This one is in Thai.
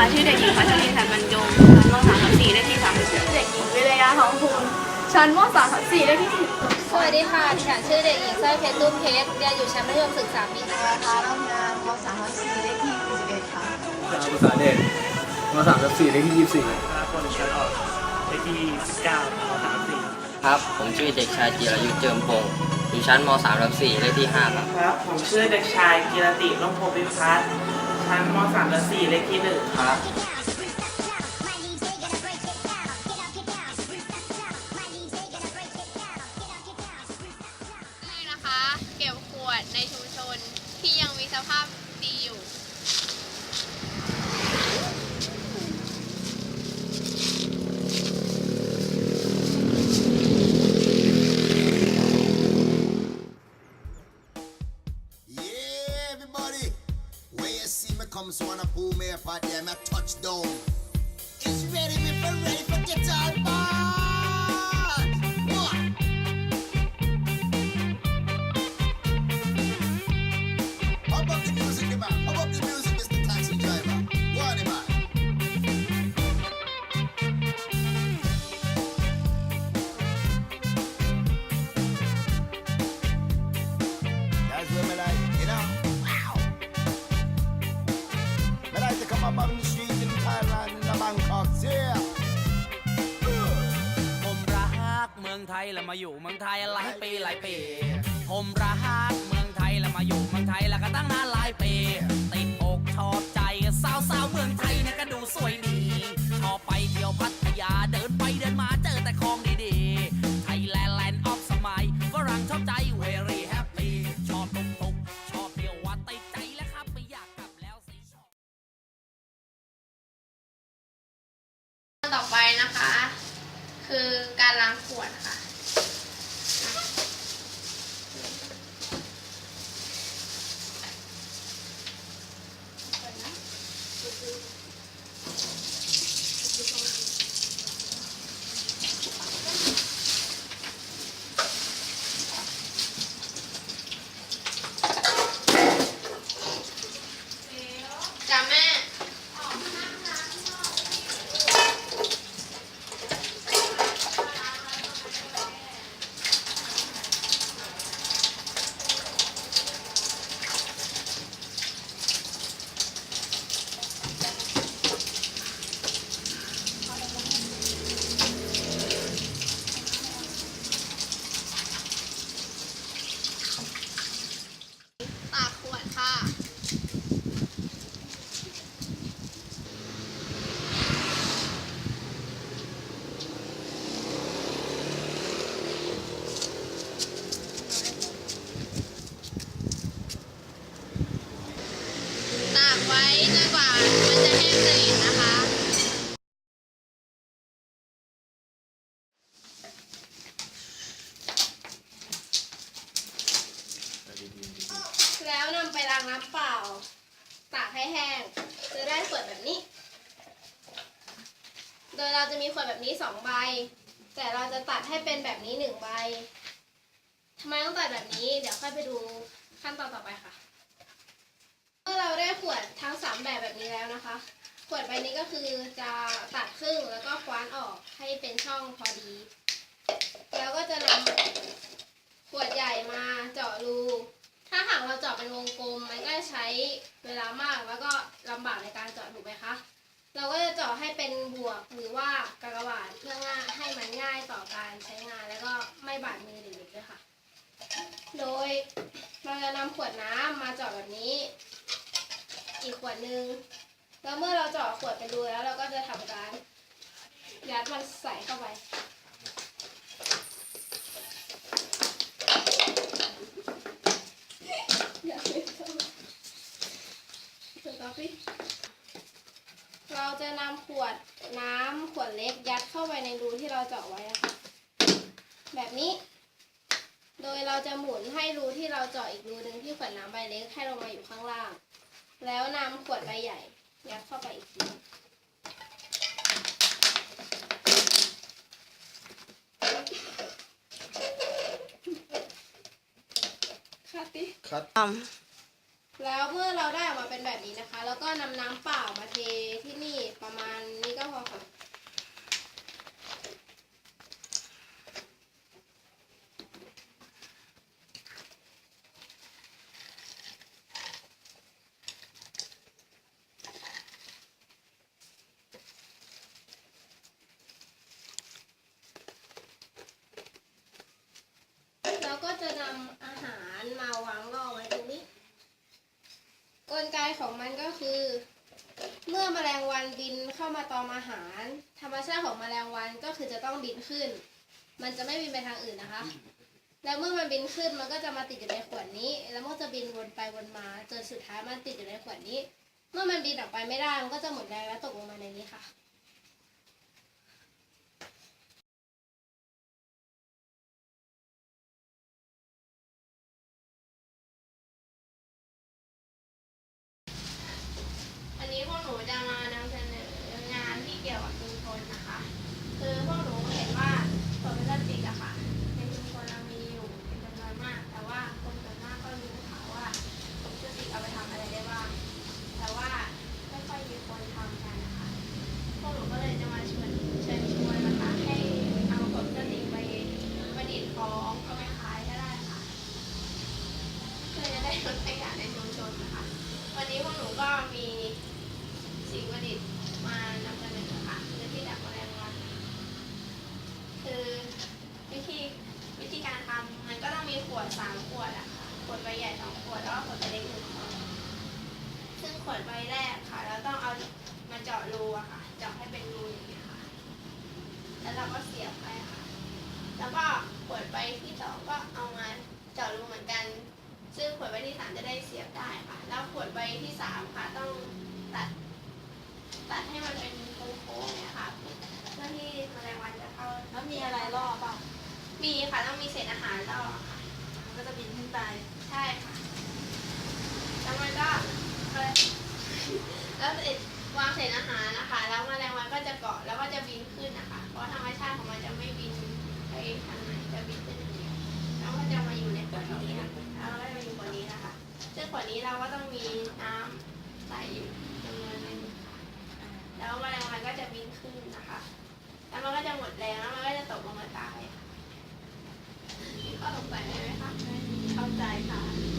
ค่ะชื่อเด็กหญิงพัชรีสันบรรจงชั้นม .3 ทับ4เลขที่3เด็กหญิงวิรยาทองภูมิชั้นม .3 ทับ4เลขที่สิบสวัสดีค่ะดิฉันชื่อเด็กหญิงสร้อยเพชรตุ้มเพชรเรียนอยู่ชั้นมัธยมศึกษาปีหนึ่งนะคะเรางานม .3 ทับ4เลขที่41ค่ะภาษาเด็กมาสามกับสี่เลขที่ยี่สิบสี่ห้าคนชั้นออกเลขที่สิบเก้าสามสี่ครับ ผมชื่อเด็กชายจิรายุทธเจิมพงศ์อยู่ชั้นม .3 รับ4เลขที่5ครับ ครับ ผมชื่อเด็กชายกีรติร่มโพธิพัฒน์ ชั้นมสามและสี่เลขที่หนึ่งครับ นี่นะคะ เก็บขวดในชุมชนที่ยังมีสภาพ comes one of boom air part them a touchdown. It's ready, me for ready for guitar all ball. ยแล้วมาอยู่เมืองไทยหลายปีหลายปี ผมรักเมืองไทยแล้วมาอยู่เมืองไทยแล้วก็ตั้งนานหลายปี ติดอกชอบใจสาวสาวๆเมืองไทยเนี่ยก็ดูสวยดี ชอบไปเที่ยวพัทางขวดค่ะ จ้าแม่ ตากขวดค่ะ ตากไว้จนกว่ามันจะแห้งสนิทนะคะ แล้วนำไปล้างน้ำเปล่า ตากให้แห้งจะได้ขวดแบบนี้ โดยเราจะมีขวดแบบนี้สองใบ แต่เราจะตัดให้เป็นแบบนี้หนึ่งใบทำไมต้องตัดแบบนี้ เดี๋ยวค่อยไปดูขั้นตอนต่อไปค่ะ เมื่อเราได้ขวดทั้งสามแบบแบบนี้แล้วนะคะ ขวดใบนี้ก็คือจะตัดครึ่งแล้วก็คว้านออกให้เป็นช่องพอดี แล้วก็จะนำขวดใหญ่มาเจาะรู ถ้าหาก เป็นวงกลมมันก็ใช้เวลามากแล้วก็ลำบากในการเจาะถูกไหมคะ เราก็จะเจาะให้เป็นบวกหรือว่ากากบาทเพื่อง่ายให้มันง่ายต่อการใช้งานแล้วก็ไม่บาดมือเด็กๆด้วยค่ะ โดยเราจะนำขวดน้ำมาเจาะแบบนี้ อีกขวดหนึ่งแล้วเมื่อเราเจาะขวดไปดูแล้วเราก็จะทำการยัดมันใส่เข้าไป อย่าเล่อพี่เราจะนำขวดน้ำขวดเล็กยัดเข้าไปในรูที่เราเจาะไว้นะคะ แบบนี้ โดยเราจะหมุนให้รูที่เราเจาะอีกรูหนึ่งที่ขวดน้ำใบเล็กให้ลงมาอยู่ข้างล่าง แล้วนำขวดใบใหญ่ยัดเข้าไปอีกที ค่ะติคัดอืมแล้วเมื่อเราได้ออกมาเป็นแบบนี้นะคะ แล้วก็นำน้ำเปล่ามาเทที่นี่ประมาณนี้ก็พอค่ะ เราก็จะนำอาหารมาวางรอไว้ตรงนี้ กลไกของมันก็คือ เมื่อแมลงวันบินเข้ามาตอมอาหาร ธรรมชาติของแมลงวันก็คือจะต้องบินขึ้น มันจะไม่บินไปทางอื่นนะคะ แล้วเมื่อมันบินขึ้นมันก็จะมาติดอยู่ในขวดนี้ แล้วมันจะบินวนไปวนมาจนสุดท้ายมันติดอยู่ในขวดนี้ เมื่อมันบินออกไปไม่ได้มันก็จะหมดแรงแล้วตกลงมาในนี้ค่ะ วกหนูจะมานำเสนองานที่เกี่ยวกับชุมชนนะคะ คือพวกหนูเห็นว่าขวดพลาสติกอะค่ะในชุมชนเรามีอยู่เป็นจำนวนมาก แต่ว่าคนส่วนมากก็รู้ค่ะว่าขวดพลาสติกเอาไปทำอะไรได้บ้าง แต่ว่าไม่ค่อยมีคนทำกันนะคะ พวกหนูก็เลยจะมาชวนเชิญชวนนะคะ ให้เอาขวดพลาสติกไปประดิษฐ์ของเอาไปขายก็ได้ค่ะ เพื่อจะได้ลดขยะในชุมชนนะคะ วันนี้พวกหนูก็มีสิ่งประดิษฐ์มานำเสนอค่ะคือที่ดักแมลงวัน คือวิธีวิธีการทำมันก็ต้องมี ขวดสามขวดอะค่ะขวดใบใหญ่สองขวดแล้วก็ขวดใบเล็กหนึ่งขวดซึ่งขวดใบแรกค่ะเราต้องเอามาเจาะรูอะค่ะเจาะให้เป็นรูอย่างเงี้ยค่ะ แล้วเราก็เสียบไปค่ะ แล้วก็ขวดใบที่สองก็เอามาเจาะรูเหมือนกัน ซึ่งขวดใบที่สามจะได้เสียบได้ค่ะ แล้วขวดใบที่สามค่ะต้องตัด ตัดให้มันเป็นโค้งๆเนี่ยค่ะเพื่อที่แมลงวันจะเข้าแล้วมีอะไรรอบป่ะมีค่ะต้องมีเศษอาหารล่อค่ะมัน ก็จะบินขึ้นไป ใช่ค่ะ แล้วมันก็แล้วเสร็จวางเศษอาหารนะคะ แล้วแมลงวันก็จะเกาะแล้วก็จะบินขึ้นนะคะ เพราะธรรมชาติของมันจะไม่บินไปทางไหนจะบินขึ้นอย่างเดียวแล้วก็จะมาอยู่ในขวดนี้นะคะแล้วก็จะมาอยู่ขวดนี้นะคะ ซึ่งขวดนี้เราก็ต้องมีน้ำใส่อยู่จำนวนหนึงค่ะแล้วแมลงวันก็จะบินขึ้นนะคะ แล้วมันก็จะหมดแรงแล้วมันก็จะตกลงมาตายค่ะ เข้าใจค่ะ